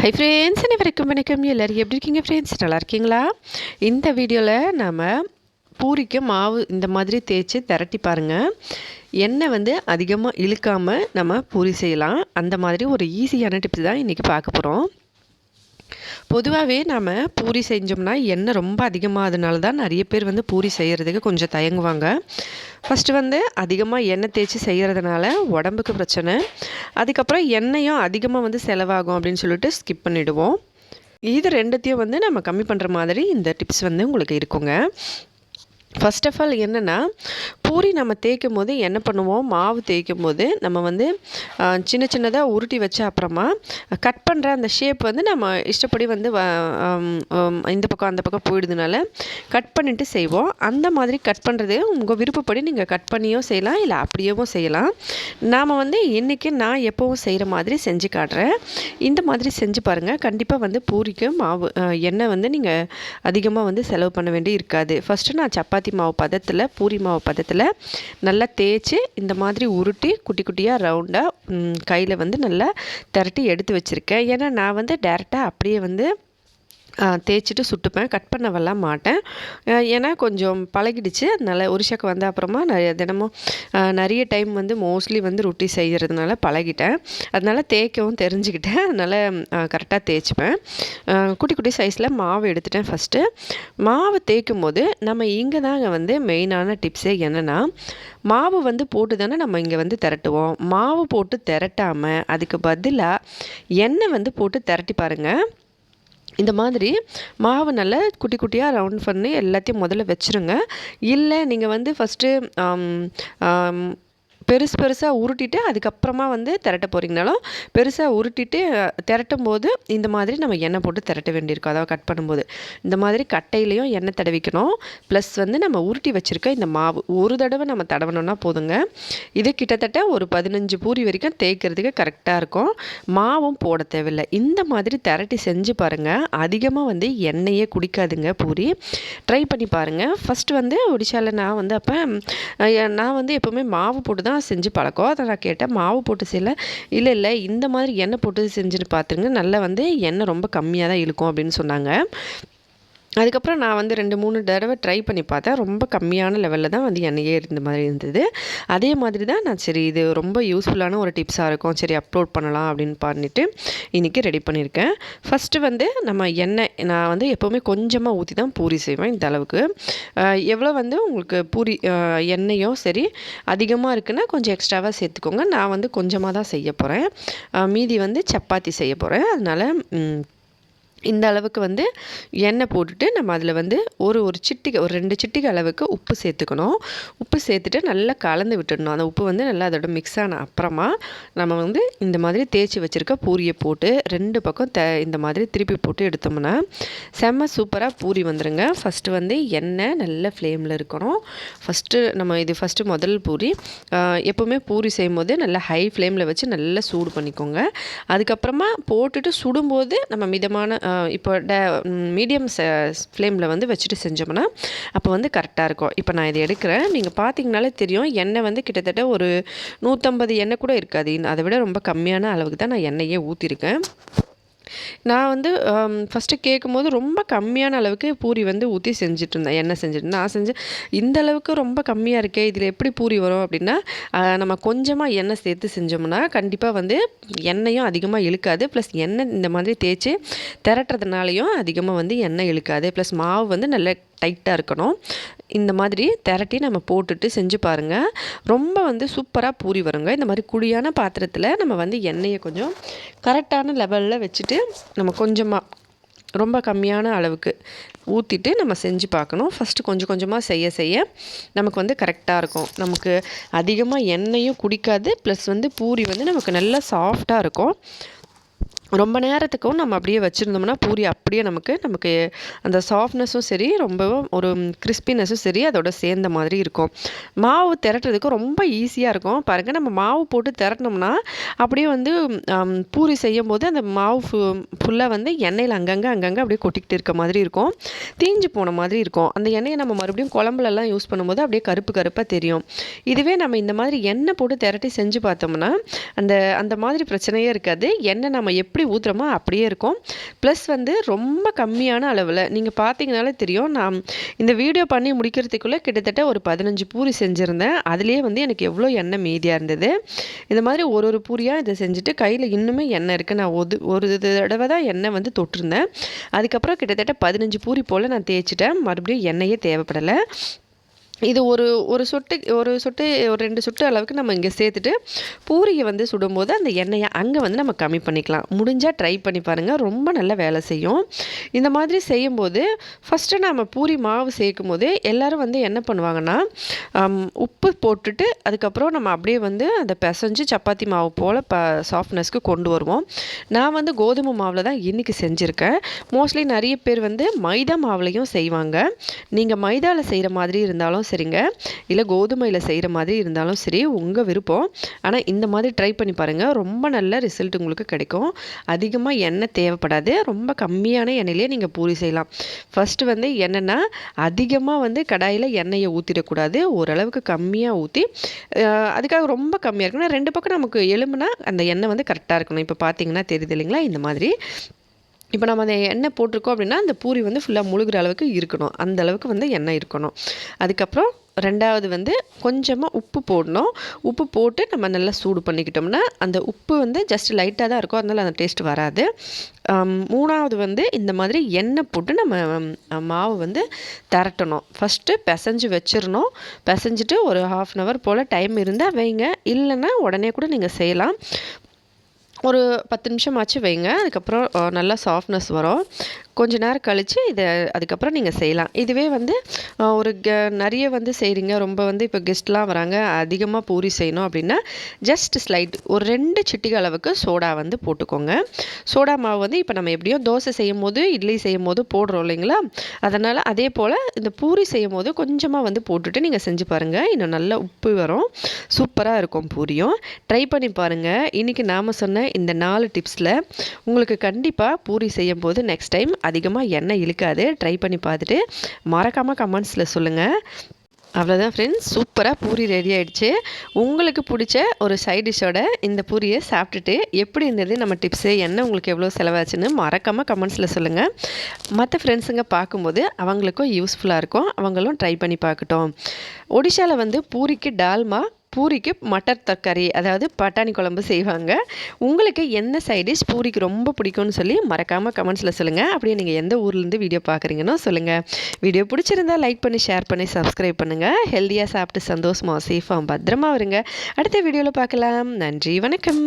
Hi friends அனைவருக்கும் வணக்கம். எல்லோரும் எப்படி இருக்கீங்க ஃப்ரெண்ட்ஸ் நல்லா இருக்கீங்களா? இந்த வீடியோவில் நாம் பூரிக்கு மாவு இந்த மாதிரி தேய்ச்சி திரட்டி பாருங்கள் எண்ணெய் வந்து அதிகமாக இழுக்காமல் நம்ம பூரி செய்யலாம். அந்த மாதிரி ஒரு ஈஸியான டிப்ஸ் தான் இன்றைக்கி பார்க்க போகிறோம் பொதுவாகவே நம்ம பூரி செஞ்சோம்னா எண்ணெய் ரொம்ப அதிகமாகதுனால தான் நிறைய பேர் வந்து பூரி செய்கிறதுக்கு கொஞ்சம் தயங்குவாங்க. ஃபஸ்ட்டு வந்து அதிகமாக எண்ணெய் தேய்ச்சி செய்கிறதுனால உடம்புக்கு பிரச்சனை. அதுக்கப்புறம் எண்ணெயும் அதிகமாக வந்து செலவாகும் அப்படின்னு சொல்லிட்டு ஸ்கிப் பண்ணிவிடுவோம் இது ரெண்டுத்தையும் வந்து நம்ம கம்மி பண்ணுற மாதிரி இந்த டிப்ஸ் வந்து உங்களுக்கு இருக்குங்க. ஃபஸ்ட் ஆஃப் ஆல் என்னென்னா பூரி நம்ம தேய்க்கும் போது என்ன பண்ணுவோம்? மாவு தேய்க்கும் போது நம்ம வந்து சின்ன சின்னதாக உருட்டி வச்ச அப்புறமா கட் பண்ணுற அந்த ஷேப் வந்து நம்ம இஷ்டப்படி வந்து இந்த பக்கம் அந்த பக்கம் போயிடுதுனால கட் பண்ணிவிட்டு செய்வோம். அந்த மாதிரி கட் பண்ணுறது உங்கள் விருப்பப்படி நீங்கள் கட் பண்ணியும் செய்யலாம் இல்லை அப்படியேவும் செய்யலாம். நாம் வந்து இன்றைக்கி நான் எப்போவும் செய்கிற மாதிரி செஞ்சு காட்டுறேன். இந்த மாதிரி செஞ்சு பாருங்கள் கண்டிப்பாக வந்து பூரிக்கு மாவு எண்ணெய் வந்து நீங்கள் அதிகமாக வந்து செலவு பண்ண வேண்டி இருக்காது. ஃபஸ்ட்டு நான் சப்பாத்தி சப்பாத்தி மாவு பதத்தில் பூரி மாவு பதத்தில் நல்லா தேய்ச்சி இந்த மாதிரி உருட்டி குட்டி குட்டியாக ரவுண்டாக கையில் வந்து நல்லா திரட்டி எடுத்து வச்சுருக்கேன். ஏன்னா நான் வந்து டேரெக்டாக அப்படியே வந்து தேய்ச்சிட்டு சுட்டுப்பேன். கட் பண்ணவெல்லாம் மாட்டேன். ஏன்னா கொஞ்சம் பழகிடுச்சு. அதனால் ஒரு வந்த அப்புறமா நிறைய தினமும் நிறைய டைம் வந்து மோஸ்ட்லி வந்து ரொட்டி செய்கிறதுனால பழகிட்டேன். அதனால் தேய்க்கவும் தெரிஞ்சுக்கிட்டேன். அதனால் கரெக்டாக தேய்ச்சிப்பேன். குட்டி குட்டி சைஸில் மாவு எடுத்துட்டேன் ஃபஸ்ட்டு மாவு தேய்க்கும் போது நம்ம இங்கே தாங்க வந்து மெயினான டிப்ஸே என்னென்னா மாவு வந்து போட்டு தானே நம்ம இங்கே வந்து திரட்டுவோம். மாவு போட்டு திரட்டாமல் அதுக்கு பதிலாக எண்ணெய் வந்து போட்டு திரட்டி பாருங்கள் இந்த மாதிரி மாவு நல்லா குட்டி குட்டியாக ரவுண்ட் பண்ணி எல்லாத்தையும் முதல்ல வச்சுருங்க. இல்லை நீங்கள் வந்து ஃபஸ்ட்டு பெருசு பெருசாக உருட்டிட்டு அதுக்கப்புறமா வந்து திரட்ட போகிறீங்கனாலும் பெருசாக உருட்டிட்டு திரட்டும் போது இந்த மாதிரி நம்ம எண்ணெய் போட்டு திரட்ட வேண்டியிருக்கும். அதாவது கட் பண்ணும்போது. இந்த மாதிரி கட்டையிலையும் எண்ணெய் தடவிக்கணும். ப்ளஸ் வந்து நம்ம உருட்டி வச்சுருக்க இந்த மாவு ஒரு தடவை நம்ம தடவணும்னா போதுங்க. இது கிட்டத்தட்ட ஒரு பதினஞ்சு பூரி வரைக்கும் தேய்க்கிறதுக்கு கரெக்டாக இருக்கும். மாவும் போட தேவையில்லை. இந்த மாதிரி திரட்டி செஞ்சு பாருங்கள் அதிகமாக வந்து எண்ணெயே குடிக்காதுங்க பூரி. ட்ரை பண்ணி பாருங்கள் ஃபஸ்ட்டு வந்து ஒடிஷாவில் நான் வந்து அப்போ நான் வந்து எப்போவுமே மாவு போட்டு தான் தான் செஞ்சு பழக்கம். அதை நான் கேட்டேன் மாவு போட்டு செய்யல. இல்லை இல்லை இந்த மாதிரி எண்ணெய் போட்டு செஞ்சுட்டு பார்த்துருங்க நல்லா வந்து எண்ணெய் ரொம்ப கம்மியாக தான் இழுக்கும் அப்படின்னு சொன்னாங்க. அதுக்கப்புறம் நான் வந்து ரெண்டு மூணு தடவை ட்ரை பண்ணி பார்த்தேன். ரொம்ப கம்மியான லெவலில் தான் வந்து எண்ணெயே இருந்த மாதிரி இருந்தது. அதே மாதிரி தான் நான் சரி இது ரொம்ப யூஸ்ஃபுல்லான ஒரு டிப்ஸாக இருக்கும். சரி அப்லோட் பண்ணலாம் அப்படின்னு பண்ணிவிட்டு இன்றைக்கி ரெடி பண்ணியிருக்கேன். ஃபஸ்ட்டு வந்து நம்ம எண்ணெய் நான் வந்து எப்போவுமே கொஞ்சமாக ஊற்றி தான் பூரி செய்வேன் இந்த அளவுக்கு. எவ்வளோ வந்து உங்களுக்கு பூரி எண்ணெயோ சரி அதிகமாக இருக்குன்னா கொஞ்சம் எக்ஸ்ட்ராவாக சேர்த்துக்கோங்க. நான் வந்து கொஞ்சமாக தான் செய்ய போகிறேன் மீதி வந்து சப்பாத்தி செய்ய போகிறேன் அதனால் இந்த அளவுக்கு வந்து எண்ணெய் போட்டுட்டு நம்ம அதில் வந்து ஒரு ஒரு சிட்டிகை ஒரு ரெண்டு சிட்டிகை அளவுக்கு உப்பு சேர்த்துக்கணும். உப்பு சேர்த்துட்டு நல்லா கலந்து விட்டுடணும். அந்த உப்பு வந்து நல்லா அதோட மிக்ஸ் ஆன அப்புறமா நம்ம வந்து இந்த மாதிரி தேய்ச்சி வச்சுருக்க பூரியை போட்டு ரெண்டு பக்கம் த இந்த மாதிரி திருப்பி போட்டு எடுத்தோம்னா செம்ம சூப்பராக பூரி வந்துடுங்க ஃபஸ்ட்டு வந்து எண்ணெய் நல்ல ஃப்ளேமில் இருக்கணும். ஃபஸ்ட்டு நம்ம இது ஃபஸ்ட்டு முதல் பூரி. எப்போவுமே பூரி செய்யும் போது நல்லா ஹை ஃப்ளேமில் வச்சு நல்லா சூடு பண்ணிக்கோங்க. அதுக்கப்புறமா போட்டுட்டு சுடும்போது நம்ம மிதமான இப்போ ட மீடியம் ஃப்ளேமில் வந்து வச்சுட்டு செஞ்சோம்னா அப்போ வந்து கரெக்டாக இருக்கும். இப்போ நான் இதை எடுக்கிறேன். நீங்கள் பார்த்தீங்கனாலே தெரியும் எண்ணெய் வந்து கிட்டத்தட்ட ஒரு நூற்றம்பது எண்ணெய் கூட இருக்காது. அதை விட ரொம்ப கம்மியான அளவுக்கு தான் நான் எண்ணெயே ஊற்றிருக்கேன் நான் வந்து um, ஃபஸ்ட்டு கேட்கும்போது ரொம்ப கம்மியான அளவுக்கு பூரி வந்து ஊற்றி செஞ்சுட்டு இருந்தேன் எண்ணெய் செஞ்சுட்டு நான் செஞ்சேன் இந்த அளவுக்கு ரொம்ப கம்மியாக இருக்கே இதில் எப்படி பூரி வரும் அப்படின்னா நம்ம கொஞ்சமாக எண்ணெய் சேர்த்து செஞ்சோம்னா கண்டிப்பாக வந்து எண்ணெயும் அதிகமாக இழுக்காது. ப்ளஸ் எண்ணெய் இந்த மாதிரி தேய்ச்சி திரட்டுறதுனாலையும் அதிகமாக வந்து எண்ணெய் இழுக்காது. ப்ளஸ் மாவு வந்து நல்ல டைட்டாக இருக்கணும். இந்த மாதிரி திரட்டி நம்ம போட்டுட்டு செஞ்சு பாருங்கள் ரொம்ப வந்து சூப்பராக பூரி வருங்க. இந்த மாதிரி குழியான பாத்திரத்தில் நம்ம வந்து எண்ணெயை கொஞ்சம் கரெக்டான லெவலில் வச்சுட்டு நம்ம கொஞ்சமாக ரொம்ப கம்மியான அளவுக்கு ஊற்றிட்டு நம்ம செஞ்சு பார்க்கணும். ஃபஸ்ட்டு கொஞ்சம் கொஞ்சமாக செய்ய செய்ய நமக்கு வந்து கரெக்டாக இருக்கும். நமக்கு அதிகமாக எண்ணெயும் குடிக்காது. ப்ளஸ் வந்து பூரி வந்து நமக்கு நல்லா சாஃப்டாக இருக்கும். ரொம்ப நேரத்துக்கும் நம்ம அப்படியே வச்சுருந்தோம்னா பூரி அப்படியே நமக்கு நமக்கு அந்த சாஃப்ட்னஸும் சரி ரொம்பவும் ஒரு கிறிஸ்பினஸும் சரி அதோட சேர்ந்த மாதிரி இருக்கும். மாவு திரட்டுறதுக்கு ரொம்ப ஈஸியாக இருக்கும். பாருங்கள் நம்ம மாவு போட்டு திரட்டினோம்னா அப்படியே வந்து பூரி செய்யும் போது அந்த மாவு ஃபுல்லாக வந்து எண்ணெயில் அங்கங்கே அங்கங்கே அப்படியே கொட்டிக்கிட்டு இருக்க மாதிரி இருக்கும். தீஞ்சு போன மாதிரி இருக்கும். அந்த எண்ணெயை நம்ம மறுபடியும் குழம்புலலாம் யூஸ் பண்ணும்போது அப்படியே கருப்பு கருப்பாக தெரியும். இதுவே நம்ம இந்த மாதிரி எண்ணெய் போட்டு திரட்டி செஞ்சு பார்த்தோம்னா அந்த அந்த மாதிரி பிரச்சனையே இருக்காது. எண்ணெய் நம்ம எப்போ எப்படி ஊற்றுறோமோ அப்படியே இருக்கும். ப்ளஸ் வந்து ரொம்ப கம்மியான அளவில் நீங்கள் பார்த்தீங்கனாலே தெரியும் நான் இந்த வீடியோ பண்ணி முடிக்கிறதுக்குள்ளே கிட்டத்தட்ட ஒரு பதினஞ்சு பூரி செஞ்சுருந்தேன். அதுலேயே வந்து எனக்கு எவ்வளோ எண்ணெய் மீதியாக இருந்தது? இந்த மாதிரி ஒரு ஒரு பூரியாக இதை செஞ்சுட்டு கையில் இன்னுமே எண்ணெய் இருக்குது நான் ஒரு ஒரு தடவை தான் எண்ணெய் வந்து தொட்டிருந்தேன். அதுக்கப்புறம் கிட்டத்தட்ட பதினஞ்சு பூரி போல் நான் தேய்ச்சிட்டேன். மறுபடியும் எண்ணெயே தேவைப்படலை. இது ஒரு ஒரு சொட்டு ஒரு சொட்டு ஒரு ரெண்டு சொட்டு அளவுக்கு நம்ம இங்கே சேர்த்துட்டு பூரியை வந்து சுடும்போது அந்த எண்ணெயை அங்கே வந்து நம்ம கம்மி பண்ணிக்கலாம். முடிஞ்சால் ட்ரை பண்ணி பாருங்கள் ரொம்ப நல்ல வேலை செய்யும். இந்த மாதிரி செய்யும்போது ஃபஸ்ட்டு நம்ம பூரி மாவு சேர்க்கும் போது எல்லோரும் வந்து என்ன பண்ணுவாங்கன்னா உப்பு போட்டுட்டு அதுக்கப்புறம் நம்ம அப்படியே வந்து அந்த பிசைஞ்சு சப்பாத்தி மாவு போல் ப சாஃப்ட்னஸ்க்கு கொண்டு வருவோம். நான் வந்து கோதுமை மாவில் தான் இன்றைக்கி செஞ்சுருக்கேன். மோஸ்ட்லி நிறைய பேர் வந்து மைதா மாவுலையும் செய்வாங்க. நீங்கள் மைதாவில் செய்கிற மாதிரி இருந்தாலும் சரிங்க. இல்லை கோதுமையில் செய்கிற மாதிரி இருந்தாலும் சரி உங்கள் விருப்பம். ஆனால் இந்த மாதிரி ட்ரை பண்ணி பாருங்கள் ரொம்ப நல்ல ரிசல்ட் உங்களுக்கு கிடைக்கும். அதிகமாக எண்ணெய் தேவைப்படாது. ரொம்ப கம்மியான எண்ணெயிலே நீங்கள் பூரி செய்யலாம். ஃபஸ்ட்டு வந்து என்னென்னா அதிகமாக வந்து கடாயில் எண்ணெயை ஊற்றிடக்கூடாது ஓரளவுக்கு கம்மியாக ஊற்றி அதுக்காக ரொம்ப கம்மியாக இருக்கணும். ரெண்டு பக்கம் நமக்கு எலும்புனா அந்த எண்ணெய் வந்து கரெக்டாக இருக்கணும். இப்போ பார்த்தீங்கன்னா தெரியுது இல்லைங்களா? இந்த மாதிரி. இப்போ நம்ம அந்த எண்ணெய் போட்டிருக்கோம் அப்படின்னா அந்த பூரி வந்து ஃபுல்லாக முழுகிற அளவுக்கு இருக்கணும். அந்த அளவுக்கு வந்து எண்ணெய் இருக்கணும். அதுக்கப்புறம் ரெண்டாவது வந்து கொஞ்சமாக உப்பு போடணும். உப்பு போட்டு நம்ம நல்லா சூடு பண்ணிக்கிட்டோம்னா அந்த உப்பு வந்து ஜஸ்ட் லைட்டாக தான் இருக்கும். அதனால் அந்த டேஸ்ட் வராது. மூணாவது வந்து இந்த மாதிரி எண்ணெய் போட்டு நம்ம மாவு வந்து திரட்டணும். ஃபஸ்ட்டு பிசைஞ்சு வச்சிடணும். பிசைஞ்சிட்டு ஒரு ஹாஃப் அன் ஹவர் போல் டைம் இருந்தால் வைங்க. இல்லைன்னா உடனே கூட நீங்கள் செய்யலாம். ஒரு பத்து நிமிஷம் ஆச்சு வைங்க. அதுக்கப்புறம் நல்லா சாஃப்ட்னஸ் வரும். கொஞ்ச நேரம் கழித்து இதை அதுக்கப்புறம் நீங்கள் செய்யலாம். இதுவே வந்து ஒரு க நிறைய வந்து செய்கிறீங்க ரொம்ப வந்து இப்போ கெஸ்ட்லாம் வராங்க. அதிகமாக பூரி செய்யணும் அப்படின்னா ஜஸ்ட் ஸ்லைட் ஒரு ரெண்டு சிட்டிகை அளவுக்கு சோடா வந்து போட்டுக்கோங்க. சோடா மாவு வந்து இப்போ நம்ம எப்படியும் தோசை செய்யும் போது இட்லி செய்யும் போது போடுறோம் இல்லைங்களா? அதனால் அதே போல் இந்த பூரி செய்யும் போது கொஞ்சமாக வந்து போட்டுட்டு நீங்கள் செஞ்சு பாருங்கள் இன்னும் நல்ல உப்பு வரும். சூப்பராக இருக்கும் பூரியும். ட்ரை பண்ணி பாருங்கள் இன்றைக்கி நாம் சொன்ன இந்த நாலு டிப்ஸில் உங்களுக்கு கண்டிப்பாக பூரி செய்யும் போது நெக்ஸ்ட் டைம் அதிகமாக எண்ணெய் இழுக்காது. ட்ரை பண்ணி பார்த்துட்டு மறக்காமல் கமெண்ட்ஸில் சொல்லுங்கள் அவ்வளோதான் ஃப்ரெண்ட்ஸ் சூப்பராக பூரி ரெடி ஆகிடுச்சு உங்களுக்கு பிடிச்ச ஒரு சைட் டிஷ்ஷோட இந்த பூரியை சாப்பிட்டுட்டு எப்படி இருந்தது? நம்ம டிப்ஸு என்ன உங்களுக்கு எவ்வளோ செலவாச்சுன்னு மறக்காமல் கமெண்ட்ஸில் சொல்லுங்கள் மற்ற ஃப்ரெண்ட்ஸுங்க பார்க்கும்போது அவங்களுக்கும் யூஸ்ஃபுல்லாக இருக்கும். அவங்களும் ட்ரை பண்ணி பார்க்கட்டும். ஒடிஷாவில் வந்து பூரிக்கு டால்மா பூரிக்கு மட்டர் தக்காளி அதாவது பட்டாணி குழம்பு செய்வாங்க. உங்களுக்கு என்ன சைடிஷ் பூரிக்கு ரொம்ப பிடிக்கும்னு சொல்லி மறக்காமல் கமெண்ட்ஸில் சொல்லுங்கள் அப்படியே நீங்கள் எந்த ஊர்லேருந்து வீடியோ பார்க்குறீங்கன்னு சொல்லுங்கள் வீடியோ பிடிச்சிருந்தா லைக் பண்ணி ஷேர் பண்ணி சப்ஸ்கிரைப் பண்ணுங்கள் ஹெல்த்தியாக சாப்பிட்டு சந்தோஷமாக சேஃபாக பத்திரமா வருங்க அடுத்த வீடியோவில் பார்க்கலாம். நன்றி வணக்கம்.